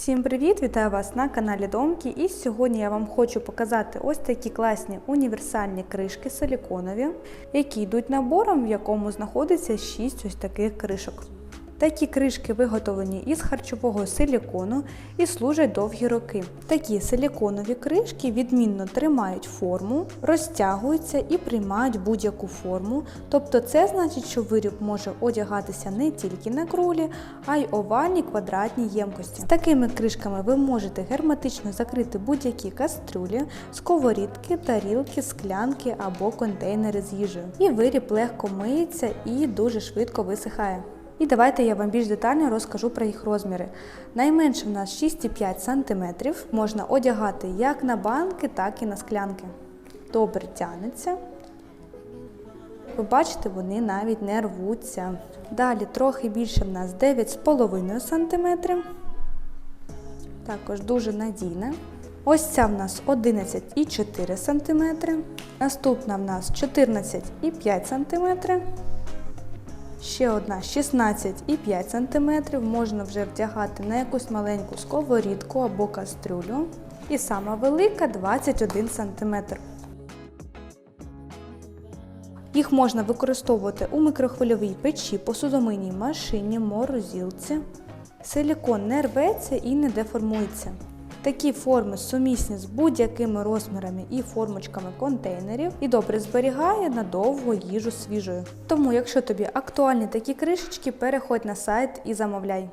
Всім привіт! Вітаю вас на каналі Домки. І сьогодні я вам хочу показати ось такі класні універсальні кришки силіконові, які йдуть набором, в якому знаходиться 6 ось таких кришок. Такі кришки виготовлені із харчового силікону і служать довгі роки. Такі силіконові кришки відмінно тримають форму, розтягуються і приймають будь-яку форму. Тобто це значить, що виріб може одягатися не тільки на кролі, а й овальні квадратні ємкості. З такими кришками ви можете герметично закрити будь-які кастрюлі, сковорідки, тарілки, склянки або контейнери з їжею. І виріб легко миється і дуже швидко висихає. І давайте я вам більш детально розкажу про їх розміри. Найменше в нас 6,5 см, можна одягати як на банки, так і на склянки. Добре тягнеться. Ви бачите, вони навіть не рвуться. Далі трохи більше в нас 9,5 см. Також дуже надійне. Ось ця в нас 11,4 см. Наступна в нас 14,5 см. Ще одна 16,5 см. Можна вже вдягати на якусь маленьку сковорідку або кастрюлю. І сама велика 21 см. Їх можна використовувати у мікрохвильовій печі, посудомийній машині, морозилці. Силікон не рветься і не деформується. Такі форми сумісні з будь-якими розмірами і формочками контейнерів і добре зберігає надовго їжу свіжою. Тому, якщо тобі актуальні такі кришечки, переходь на сайт і замовляй.